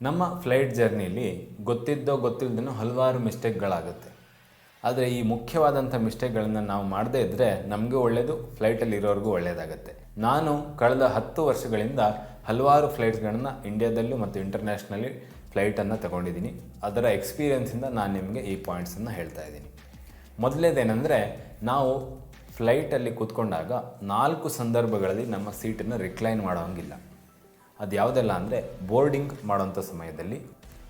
ನಮ್ಮ ಫ್ಲೈಟ್ ಜರ್ನಿಲಿ ಗೊತ್ತಿದ್ದೋ ಗೊತ್ತಿಲ್ಲದೇನೋ ಹಲವಾರು ಮಿಸ್ಟೇಕ್ಗಳಾಗುತ್ತೆ. ಆದರೆ ಈ ಮುಖ್ಯವಾದಂಥ ಮಿಸ್ಟೇಕ್ಗಳನ್ನು ನಾವು ಮಾಡದೇ ಇದ್ದರೆ ನಮಗೂ ಒಳ್ಳೆಯದು ಫ್ಲೈಟಲ್ಲಿ ಇರೋರಿಗೂ ಒಳ್ಳೆಯದಾಗುತ್ತೆ ನಾನು ಕಳೆದ ಹತ್ತು ವರ್ಷಗಳಿಂದ ಹಲವಾರು ಫ್ಲೈಟ್ಸ್ಗಳನ್ನು ಇಂಡಿಯಾದಲ್ಲೂ ಮತ್ತು ಇಂಟರ್ನ್ಯಾಷ್ನಲಿ ಫ್ಲೈಟನ್ನು ತಗೊಂಡಿದ್ದೀನಿ. ಅದರ ಎಕ್ಸ್ಪೀರಿಯೆನ್ಸಿಂದ ನಾನು ನಿಮಗೆ ಈ ಪಾಯಿಂಟ್ಸನ್ನು ಹೇಳ್ತಾ ಇದ್ದೀನಿ. ಮೊದಲೇದೇನೆಂದರೆ, ನಾವು ಫ್ಲೈಟಲ್ಲಿ ಕೂತ್ಕೊಂಡಾಗ ನಾಲ್ಕು ಸಂದರ್ಭಗಳಲ್ಲಿ ನಮ್ಮ ಸೀಟನ್ನು ರಿಕ್ಲೈನ್ ಮಾಡೋಂಗಿಲ್ಲ. ಅದು ಯಾವುದೆಲ್ಲ ಅಂದರೆ ಬೋರ್ಡಿಂಗ್ ಮಾಡುವಂಥ ಸಮಯದಲ್ಲಿ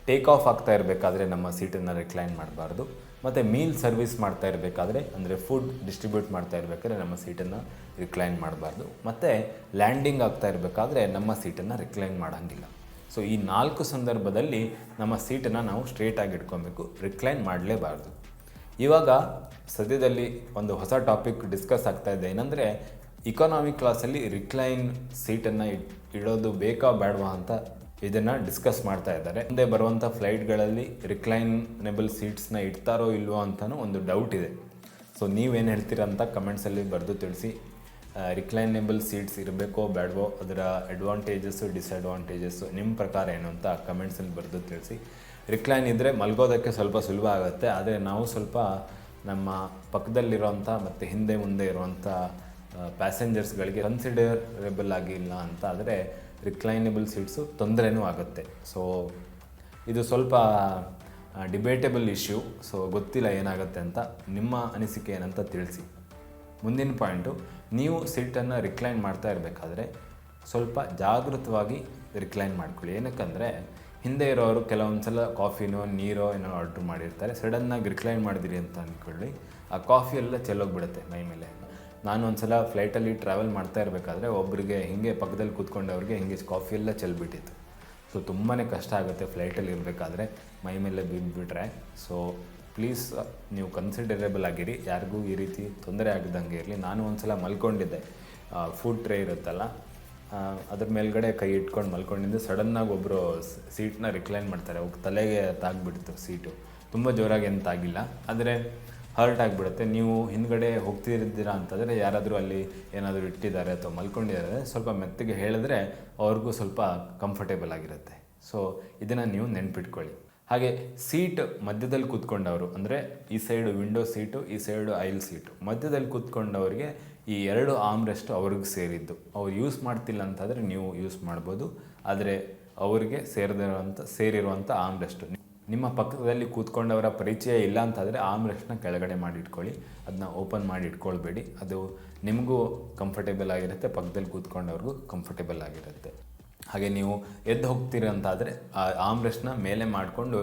ಟೇಕ್ ಆಫ್ ಆಗ್ತಾ ಇರಬೇಕಾದ್ರೆ ನಮ್ಮ ಸೀಟನ್ನು ರಿಕ್ಲೈನ್ ಮಾಡಬಾರ್ದು. ಮತ್ತು ಮೀಲ್ ಸರ್ವಿಸ್ ಮಾಡ್ತಾ ಇರಬೇಕಾದ್ರೆ ಅಂದರೆ ಫುಡ್ ಡಿಸ್ಟ್ರಿಬ್ಯೂಟ್ ಮಾಡ್ತಾ ಇರಬೇಕಾದ್ರೆ ನಮ್ಮ ಸೀಟನ್ನು ರಿಕ್ಲೈನ್ ಮಾಡಬಾರ್ದು. ಮತ್ತು ಲ್ಯಾಂಡಿಂಗ್ ಆಗ್ತಾ ಇರಬೇಕಾದ್ರೆ ನಮ್ಮ ಸೀಟನ್ನು ರಿಕ್ಲೈನ್ ಮಾಡೋಂಗಿಲ್ಲ. ಸೊ ಈ ನಾಲ್ಕು ಸಂದರ್ಭದಲ್ಲಿ ನಮ್ಮ ಸೀಟನ್ನು ನಾವು ಸ್ಟ್ರೇಟಾಗಿ ಇಟ್ಕೊಬೇಕು. ರಿಕ್ಲೈನ್ ಮಾಡಲೇಬಾರ್ದು. ಇವಾಗ ಸದ್ಯದಲ್ಲಿ ಒಂದು ಹೊಸ ಟಾಪಿಕ್ ಡಿಸ್ಕಸ್ ಆಗ್ತಾ ಇದೆ. ಏನಂದರೆ ಇಕಾನಾಮಿ ಕ್ಲಾಸಲ್ಲಿ ರಿಕ್ಲೈನ್ ಸೀಟನ್ನು ಇಡೋದು ಬೇಕಾ ಬೇಡವಾ ಅಂತ ಇದನ್ನು ಡಿಸ್ಕಸ್ ಮಾಡ್ತಾ ಇದ್ದಾರೆ. ಮುಂದೆ ಬರುವಂಥ ಫ್ಲೈಟ್ಗಳಲ್ಲಿ ರಿಕ್ಲೈನೇಬಲ್ ಸೀಟ್ಸ್ನ ಇಡ್ತಾರೋ ಇಲ್ವೋ ಅಂತಲೂ ಒಂದು ಡೌಟ್ ಇದೆ. ಸೊ ನೀವೇನು ಹೇಳ್ತೀರ ಅಂತ ಕಮೆಂಟ್ಸಲ್ಲಿ ಬರೆದು ತಿಳಿಸಿ. ರಿಕ್ಲೈನೇಬಲ್ ಸೀಟ್ಸ್ ಇರಬೇಕೋ ಬೇಡವೋ, ಅದರ ಅಡ್ವಾಂಟೇಜಸ್ಸು ಡಿಸ್ಅಡ್ವಾಂಟೇಜಸ್ಸು ನಿಮ್ಮ ಪ್ರಕಾರ ಏನು ಅಂತ ಕಮೆಂಟ್ಸಲ್ಲಿ ಬರೆದು ತಿಳಿಸಿ. ರಿಕ್ಲೈನ್ ಇದ್ದರೆ ಮಲ್ಗೋದಕ್ಕೆ ಸ್ವಲ್ಪ ಸುಲಭ ಆಗುತ್ತೆ, ಆದರೆ ನಾವು ಸ್ವಲ್ಪ ನಮ್ಮ ಪಕ್ಕದಲ್ಲಿರುವಂಥ ಮತ್ತು ಹಿಂದೆ ಮುಂದೆ ಇರುವಂಥ ಪ್ಯಾಸೆಂಜರ್ಸ್ಗಳಿಗೆ ಕನ್ಸಿಡರೇಬಲ್ ಆಗಿಲ್ಲ ಅಂತ ಆದರೆ ರಿಕ್ಲೈನೇಬಲ್ ಸೀಟ್ಸು ತೊಂದರೆನೂ ಆಗುತ್ತೆ. ಸೊ ಇದು ಸ್ವಲ್ಪ ಡಿಬೇಟೇಬಲ್ ಇಶ್ಯೂ ಸೊ ಗೊತ್ತಿಲ್ಲ ಏನಾಗುತ್ತೆ ಅಂತ ನಿಮ್ಮ ಅನಿಸಿಕೆ ಏನಂತ ತಿಳಿಸಿ. ಮುಂದಿನ ಪಾಯಿಂಟು ನೀವು ಸೀಟನ್ನು ರಿಕ್ಲೈನ್ ಮಾಡ್ತಾ ಇರಬೇಕಾದ್ರೆ ಸ್ವಲ್ಪ ಜಾಗೃತವಾಗಿ ರಿಕ್ಲೈನ್ ಮಾಡ್ಕೊಳ್ಳಿ. ಏನಕ್ಕಂದರೆ, ಹಿಂದೆ ಇರೋರು ಕೆಲವೊಂದು ಸಲ ಕಾಫಿನೋ ನೀರೋ ಏನೋ ಆರ್ಡ್ರ್ ಮಾಡಿರ್ತಾರೆ. ಸಡನ್ನಾಗಿ ರಿಕ್ಲೈನ್ ಮಾಡಿದಿರಿ ಅಂತ ಅಂದ್ಕೊಳ್ಳಿ ಆ ಕಾಫಿ ಎಲ್ಲ ಚೆಲ್ಲೋಗ್ಬಿಡುತ್ತೆ ಮೈ ಮೇಲೆ. ನಾನು ಒಂದು ಸಲ ಫ್ಲೈಟಲ್ಲಿ ಟ್ರಾವೆಲ್ ಮಾಡ್ತಾ ಇರಬೇಕಾದ್ರೆ ಒಬ್ಬರಿಗೆ ಹಿಂಗೆ ಪಕ್ಕದಲ್ಲಿ ಕೂತ್ಕೊಂಡವ್ರಿಗೆ ಹಿಂಗೆ ಕಾಫಿ ಎಲ್ಲ ಚೆಲ್ಬಿಟ್ಟಿತ್ತು. ಸೊ ತುಂಬಾ ಕಷ್ಟ ಆಗುತ್ತೆ ಫ್ಲೈಟಲ್ಲಿ ಇರಬೇಕಾದ್ರೆ ಮೈ ಮೇಲೆ ಬಿದ್ದುಬಿಟ್ರೆ ಸೊ ಪ್ಲೀಸ್ ನೀವು ಕನ್ಸಿಡರೇಬಲ್ ಆಗಿರಿ. ಯಾರಿಗೂ ಈ ರೀತಿ ತೊಂದರೆ ಆಗದಂಗೆ ಇರಲಿ. ನಾನು ಒಂದು ಸಲ ಮಲ್ಕೊಂಡಿದ್ದೆ ಫುಡ್ ಟ್ರೇ ಇರುತ್ತಲ್ಲ ಅದ್ರ ಮೇಲ್ಗಡೆ ಕೈ ಇಟ್ಕೊಂಡು ಮಲ್ಕೊಂಡಿದ್ದೆ. ಸಡನ್ನಾಗಿ ಒಬ್ಬರು ಸೀಟ್ನ ರಿಕ್ಲೈನ್ ಮಾಡ್ತಾರೆ. ತಲೆಗೆ ತಾಗ್ಬಿಡ್ತು ಸೀಟು ತುಂಬ ಜೋರಾಗಿ ಎಂತಾಗಿಲ್ಲ. ತಾಗಿಲ್ಲ ಆದರೆ ಹರ್ಟ್ ಆಗಿಬಿಡುತ್ತೆ. ನೀವು ಹಿಂದ್ಗಡೆ ಹೋಗ್ತಿದ್ದೀರಾ ಅಂತಂದರೆ ಯಾರಾದರೂ ಅಲ್ಲಿ ಏನಾದರೂ ಇಟ್ಟಿದ್ದಾರೆ ಅಥವಾ ಮಲ್ಕೊಂಡಿದ್ದಾರೆ, ಸ್ವಲ್ಪ ಮೆತ್ತಗೆ ಹೇಳಿದ್ರೆ ಅವ್ರಿಗೂ ಸ್ವಲ್ಪ ಕಂಫರ್ಟೇಬಲ್ ಆಗಿರುತ್ತೆ. ಸೊ ಇದನ್ನು ನೀವು ನೆನ್ಪಿಟ್ಕೊಳ್ಳಿ. ಹಾಗೆ ಸೀಟ್ ಮಧ್ಯದಲ್ಲಿ ಕೂತ್ಕೊಂಡವರು, ಅಂದರೆ ಈ ಸೈಡು ವಿಂಡೋ ಸೀಟು ಈ ಸೈಡು ಐಲ್ ಸೀಟು ಮಧ್ಯದಲ್ಲಿ ಕೂತ್ಕೊಂಡವರಿಗೆ ಈ ಎರಡು ಆಮ್ರೆಸ್ಟ್ ಅವ್ರಿಗೆ ಸೇರಿದ್ದು. ಅವ್ರು ಯೂಸ್ ಮಾಡ್ತಿಲ್ಲ ಅಂತಂದರೆ ನೀವು ಯೂಸ್ ಮಾಡ್ಬೋದು. ಆದರೆ ಅವರಿಗೆ ಸೇರಿದಿರುವಂಥ ಸೇರಿರುವಂಥ ಆಮ್ರೆಸ್ಟ್ ನಿಮ್ಮ ಪಕ್ಕದಲ್ಲಿ ಕೂತ್ಕೊಂಡವರ ಪರಿಚಯ ಇಲ್ಲ ಅಂತಂದರೆ ಆಮ್ರೆಸ್ಟ್ನ ಕೆಳಗಡೆ ಮಾಡಿಟ್ಕೊಳ್ಳಿ ಅದನ್ನ ಓಪನ್ ಮಾಡಿ ಇಟ್ಕೊಳ್ಬೇಡಿ. ಅದು ನಿಮಗೂ ಕಂಫರ್ಟೇಬಲ್ ಆಗಿರುತ್ತೆ, ಪಕ್ಕದಲ್ಲಿ ಕೂತ್ಕೊಂಡವ್ರಿಗೂ ಕಂಫರ್ಟೇಬಲ್ ಆಗಿರುತ್ತೆ. ಹಾಗೆ ನೀವು ಎದ್ದು ಹೋಗ್ತೀರಿ ಅಂತಾದರೆ ಆ ಆಮ್ರೆಸ್ಟ್ನ ಮೇಲೆ ಮಾಡಿಕೊಂಡು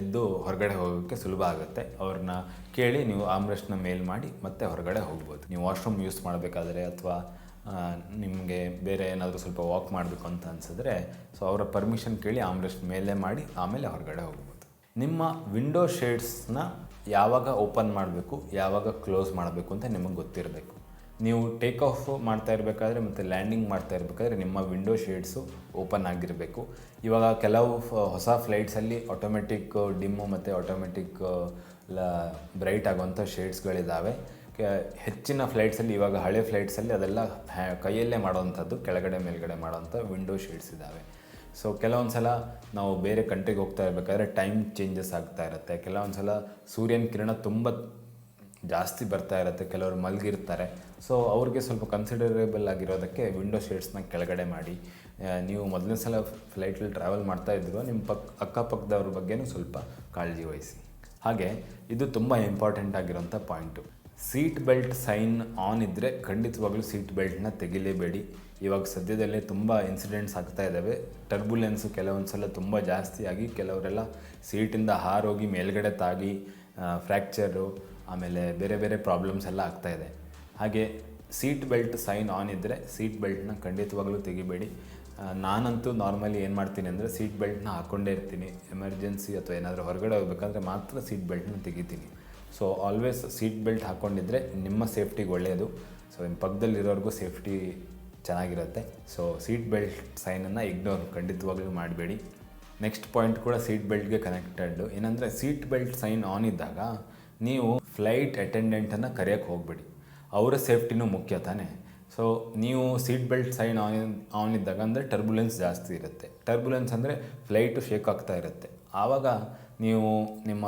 ಎದ್ದು ಹೊರಗಡೆ ಹೋಗೋಕ್ಕೆ ಸುಲಭ ಆಗುತ್ತೆ. ಅವ್ರನ್ನ ಕೇಳಿ ನೀವು ಆಮ್ರೆಸ್ಟ್ನ ಮೇಲ್ ಮಾಡಿ ಮತ್ತೆ ಹೊರಗಡೆ ಹೋಗ್ಬೋದು. ನೀವು ವಾಶ್ರೂಮ್ ಯೂಸ್ ಮಾಡಬೇಕಾದ್ರೆ ಅಥವಾ ನಿಮಗೆ ಬೇರೆ ಏನಾದರೂ ಸ್ವಲ್ಪ ವಾಕ್ ಮಾಡಬೇಕು ಅಂತ ಅನಿಸಿದ್ರೆ ಸೊ ಅವರ ಪರ್ಮಿಷನ್ ಕೇಳಿ ಆಮ್ರೆಸ್ಟ್ ಮೇಲೆ ಮಾಡಿ, ಆಮೇಲೆ ಹೊರಗಡೆ ಹೋಗ್ಬೋದು. ನಿಮ್ಮ ವಿಂಡೋ ಶೇಡ್ಸ್ನ ಯಾವಾಗ ಓಪನ್ ಮಾಡಬೇಕು, ಯಾವಾಗ ಕ್ಲೋಸ್ ಮಾಡಬೇಕು ಅಂತ ನಿಮಗೆ ಗೊತ್ತಿರಬೇಕು. ನೀವು ಟೇಕ್ ಆಫ್ ಮಾಡ್ತಾ ಇರಬೇಕಾದ್ರೆ ಮತ್ತು ಲ್ಯಾಂಡಿಂಗ್ ಮಾಡ್ತಾ ಇರಬೇಕಾದ್ರೆ ನಿಮ್ಮ ವಿಂಡೋ ಶೇಡ್ಸು ಓಪನ್ ಆಗಿರಬೇಕು. ಇವಾಗ ಕೆಲವು ಹೊಸ ಫ್ಲೈಟ್ಸಲ್ಲಿ ಆಟೋಮೆಟಿಕ್ ಡಿಮ್ಮು ಮತ್ತು ಆಟೋಮೆಟಿಕ್ ಲ ಬ್ರೈಟ್ ಆಗುವಂಥ ಶೇಡ್ಸ್ಗಳಿದ್ದಾವೆ ಹೆಚ್ಚಿನ ಫ್ಲೈಟ್ಸಲ್ಲಿ ಇವಾಗ ಹಳೆ ಫ್ಲೈಟ್ಸಲ್ಲಿ ಅದೆಲ್ಲ ಕೈಯಲ್ಲೇ ಮಾಡೋವಂಥದ್ದು ಕೆಳಗಡೆ, ಮೇಲ್ಗಡೆ ಮಾಡೋವಂಥ ವಿಂಡೋ ಶೇಡ್ಸ್ ಇದ್ದಾವೆ ಸೊ ಕೆಲವೊಂದು ಸಲ ನಾವು ಬೇರೆ ಕಂಟ್ರಿಗೆ ಹೋಗ್ತಾ ಇರಬೇಕಾದ್ರೆ ಟೈಮ್ ಚೇಂಜಸ್ ಆಗ್ತಾ ಇರುತ್ತೆ. ಕೆಲವೊಂದು ಸಲ ಸೂರ್ಯನ ಕಿರಣ ತುಂಬ ಜಾಸ್ತಿ ಬರ್ತಾ ಇರುತ್ತೆ, ಕೆಲವರು ಮಲಗಿರ್ತಾರೆ. ಸೊ ಅವ್ರಿಗೆ ಸ್ವಲ್ಪ ಕನ್ಸಿಡರೇಬಲ್ ಆಗಿರೋದಕ್ಕೆ ವಿಂಡೋ ಶೇಡ್ಸ್ನ ಕೆಳಗಡೆ ಮಾಡಿ. ನೀವು ಮೊದಲನೇ ಸಲ ಫ್ಲೈಟಲ್ಲಿ ಟ್ರಾವೆಲ್ ಮಾಡ್ತಾ ಇದ್ರು ನಿಮ್ಮ ಪಕ್, ಅಕ್ಕಪಕ್ಕದವ್ರ ಬಗ್ಗೆನೂ ಸ್ವಲ್ಪ ಕಾಳಜಿ ವಹಿಸಿ. ಹಾಗೆ, ಇದು ತುಂಬ ಇಂಪಾರ್ಟೆಂಟ್ ಆಗಿರೋಂಥ point seat belt sign on ಇದ್ದರೆ ಖಂಡಿತವಾಗಲೂ ಸೀಟ್ ಬೆಲ್ಟ್ನ ತೆಗಿಲೇಬೇಡಿ. ಇವಾಗ ಸದ್ಯದಲ್ಲೇ ತುಂಬ ಇನ್ಸಿಡೆಂಟ್ಸ್ ಆಗ್ತಾ ಇದ್ದಾವೆ ಟರ್ಬುಲೆನ್ಸು ಕೆಲವೊಂದು ಸಲ ತುಂಬ ಜಾಸ್ತಿ ಆಗಿ ಕೆಲವರೆಲ್ಲ ಸೀಟಿಂದ ಹಾರೋಗಿ ಮೇಲ್ಗಡೆ ತಾಗಿ ಫ್ರ್ಯಾಕ್ಚರು, ಆಮೇಲೆ ಬೇರೆ ಬೇರೆ ಪ್ರಾಬ್ಲಮ್ಸ್ ಎಲ್ಲ ಆಗ್ತಾ ಇದೆ. ಹಾಗೆ ಸೀಟ್ ಬೆಲ್ಟ್ ಸೈನ್ ಆನ್ ಇದ್ದರೆ ಸೀಟ್ ಬೆಲ್ಟ್ನ ಖಂಡಿತವಾಗ್ಲೂ ತೆಗಿಬೇಡಿ. ನಾನಂತೂ ನಾರ್ಮಲಿ ಏನು ಮಾಡ್ತೀನಿ ಅಂದರೆ ಸೀಟ್ ಬೆಲ್ಟ್ನ ಹಾಕ್ಕೊಂಡೇ ಇರ್ತೀನಿ. ಎಮರ್ಜೆನ್ಸಿ ಅಥವಾ ಏನಾದರೂ ಹೊರಗಡೆ ಹೋಗ್ಬೇಕಂದ್ರೆ ಮಾತ್ರ ಸೀಟ್ ಬೆಲ್ಟ್ನ ತೆಗಿತೀನಿ. ಸೊ ಆಲ್ವೇಸ್ ಸೀಟ್ ಬೆಲ್ಟ್ ಹಾಕ್ಕೊಂಡಿದ್ರೆ ನಿಮ್ಮ ಸೇಫ್ಟಿಗೆ ಒಳ್ಳೆಯದು ಸೊ ನಿಮ್ಮ ಪಕ್ಕದಲ್ಲಿರೋರ್ಗೂ ಸೇಫ್ಟಿ ಚೆನ್ನಾಗಿರುತ್ತೆ. ಸೊ ಸೀಟ್ ಬೆಲ್ಟ್ ಸೈನನ್ನು ಇಗ್ನೋರ್ ಖಂಡಿತವಾಗ್ಲೂ ಮಾಡಬೇಡಿ. ನೆಕ್ಸ್ಟ್ ಪಾಯಿಂಟ್ ಕೂಡ ಸೀಟ್ ಬೆಲ್ಟ್ಗೆ ಕನೆಕ್ಟೆಡ್ ಏನಂದರೆ ಸೀಟ್ ಬೆಲ್ಟ್ ಸೈನ್ ಆನ್ ಇದ್ದಾಗ ನೀವು ಫ್ಲೈಟ್ ಅಟೆಂಡೆಂಟನ್ನು ಕರೆಯೋಕ್ಕೆ ಹೋಗಬೇಡಿ. ಅವರ ಸೇಫ್ಟಿನೂ ಮುಖ್ಯ ತಾನೇ. ಸೊ ನೀವು seat belt sign on on ಇದ್ದಾಗ ಅಂದರೆ ಟರ್ಬುಲೆನ್ಸ್ ಜಾಸ್ತಿ ಇರುತ್ತೆ. ಟರ್ಬುಲೆನ್ಸ್ ಅಂದರೆ ಫ್ಲೈಟು ಶೇಕ್ ಆಗ್ತಾ ಇರುತ್ತೆ. ಆವಾಗ ನೀವು ನಿಮ್ಮ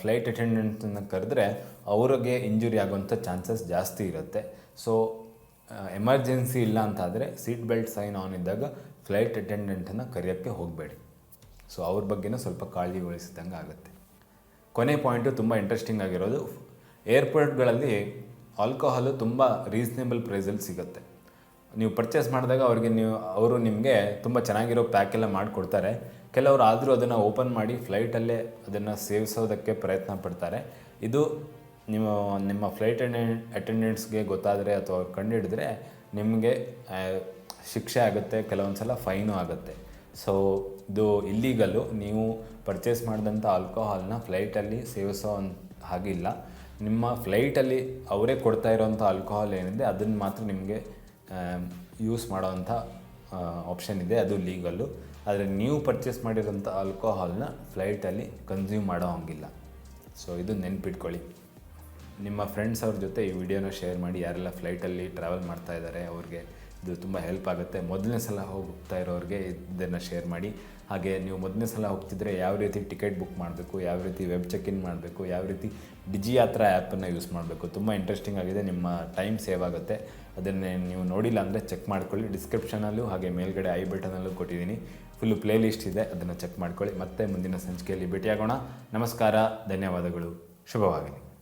ಫ್ಲೈಟ್ ಅಟೆಂಡೆಂಟನ್ನು ಕರೆದ್ರೆ ಅವ್ರಿಗೆ ಇಂಜುರಿ ಆಗುವಂಥ ಚಾನ್ಸಸ್ ಜಾಸ್ತಿ ಇರುತ್ತೆ. ಸೊ ಎಮರ್ಜೆನ್ಸಿ ಇಲ್ಲ ಅಂತಾದರೆ ಸೀಟ್ ಬೆಲ್ಟ್ ಸೈನ್ ಆನ್ ಇದ್ದಾಗ ಫ್ಲೈಟ್ ಅಟೆಂಡೆಂಟನ್ನು ಕರೆಯೋಕ್ಕೆ ಹೋಗಬೇಡಿ. ಸೊ ಅವ್ರ ಬಗ್ಗೆನೂ ಸ್ವಲ್ಪ ಕಾಳಜಿ ವಹಿಸಿದಂಗೆ ಆಗುತ್ತೆ. ಕೊನೆ ಪಾಯಿಂಟು ತುಂಬ ಇಂಟ್ರೆಸ್ಟಿಂಗ್ ಆಗಿರೋದು. ಏರ್ಪೋರ್ಟ್ಗಳಲ್ಲಿ ಆಲ್ಕೋಹಾಲು ತುಂಬ ರೀಸ್ನೇಬಲ್ ಪ್ರೈಸಲ್ಲಿ ಸಿಗುತ್ತೆ. ನೀವು ಪರ್ಚೇಸ್ ಮಾಡಿದಾಗ ಅವ್ರಿಗೆ ನೀವು, ಅವರು ನಿಮಗೆ ತುಂಬ ಚೆನ್ನಾಗಿರೋ ಪ್ಯಾಕೆಲ್ಲ ಮಾಡಿಕೊಡ್ತಾರೆ. ಕೆಲವರು ಆದರೂ ಅದನ್ನು ಓಪನ್ ಮಾಡಿ ಫ್ಲೈಟಲ್ಲೇ ಅದನ್ನು ಸೇವಿಸೋದಕ್ಕೆ ಪ್ರಯತ್ನ ಪಡ್ತಾರೆ. ಇದು ನಿಮ್ಮ ನಿಮ್ಮ ಫ್ಲೈಟ್ ಅಟೆಂಡೆಂಟ್ ಅಟೆಂಡೆಂಟ್ಸ್ಗೆ ಗೊತ್ತಾದರೆ ಅಥವಾ ಅವ್ರು ಕಂಡುಹಿಡಿದ್ರೆ ನಿಮಗೆ ಶಿಕ್ಷೆ ಆಗುತ್ತೆ, ಕೆಲವೊಂದು ಸಲ ಫೈನು ಆಗುತ್ತೆ. ಸೊ ಇದು ಇಲ್ಲೀಗಲ್ಲು ನೀವು ಪರ್ಚೇಸ್ ಮಾಡಿದಂಥ ಆಲ್ಕೋಹಾಲ್ನ ಫ್ಲೈಟಲ್ಲಿ ಸೇವಿಸೋ ಹಾಗಿಲ್ಲ. ನಿಮ್ಮ ಫ್ಲೈಟಲ್ಲಿ ಅವರೇ ಕೊಡ್ತಾ ಇರೋವಂಥ ಆಲ್ಕೋಹಾಲ್ ಏನಿದೆ, ಅದನ್ನು ಮಾತ್ರ ನಿಮಗೆ ಯೂಸ್ ಮಾಡೋವಂಥ ಆಪ್ಷನ್ ಇದೆ. ಅದು ಲೀಗಲ್ಲು ಆದರೆ ನೀವು ಪರ್ಚೇಸ್ ಮಾಡಿರೋಂಥ ಆಲ್ಕೋಹಾಲ್ನ ಫ್ಲೈಟಲ್ಲಿ ಕನ್ಸ್ಯೂಮ್ ಮಾಡೋ ಹಂಗಿಲ್ಲ. ಸೊ ಇದು ನೆನ್ಪಿಟ್ಕೊಳ್ಳಿ. ನಿಮ್ಮ ಫ್ರೆಂಡ್ಸ್ ಅವ್ರ ಜೊತೆ ಈ ವಿಡಿಯೋನ ಶೇರ್ ಮಾಡಿ, ಯಾರೆಲ್ಲ ಫ್ಲೈಟಲ್ಲಿ ಟ್ರಾವೆಲ್ ಮಾಡ್ತಾ ಇದ್ದಾರೆ ಅವ್ರಿಗೆ ಇದು ತುಂಬ ಹೆಲ್ಪ್ ಆಗುತ್ತೆ. ಮೊದಲನೇ ಸಲ ಹೋಗ್ತಾ ಇರೋರಿಗೆ ಇದನ್ನು ಶೇರ್ ಮಾಡಿ. ಹಾಗೆ ನೀವು ಮೊದಲನೇ ಸಲ ಹೋಗ್ತಿದ್ರೆ ಯಾವ ರೀತಿ ಟಿಕೆಟ್ ಬುಕ್ ಮಾಡಬೇಕು, ಯಾವ ರೀತಿ ವೆಬ್ ಚೆಕ್ ಇನ್ ಮಾಡಬೇಕು, ಯಾವ ರೀತಿ ಡಿಜಿ ಯಾತ್ರಾ ಆ್ಯಪನ್ನು ಯೂಸ್ ಮಾಡಬೇಕು. ತುಂಬ ಇಂಟ್ರೆಸ್ಟಿಂಗ್ ಆಗಿದೆ. ನಿಮ್ಮ ಟೈಮ್ ಸೇವ್ ಆಗುತ್ತೆ. ಅದನ್ನೇ ನೀವು ನೋಡಿಲ್ಲ ಅಂದರೆ ಚೆಕ್ ಮಾಡ್ಕೊಳ್ಳಿ. ಡಿಸ್ಕ್ರಿಪ್ಷನಲ್ಲೂ ಹಾಗೆ ಮೇಲ್ಗಡೆ ಐ ಬಟನಲ್ಲೂ ಕೊಟ್ಟಿದ್ದೀನಿ. ಫುಲ್ಲು ಪ್ಲೇ ಲಿಸ್ಟ್ ಇದೆ. ಅದನ್ನು ಚೆಕ್ ಮಾಡ್ಕೊಳ್ಳಿ. ಮತ್ತೆ ಮುಂದಿನ ಸಂಚಿಕೆಯಲ್ಲಿ ಭೇಟಿಯಾಗೋಣ. ನಮಸ್ಕಾರ. ಧನ್ಯವಾದಗಳು. ಶುಭವಾಗಲಿ.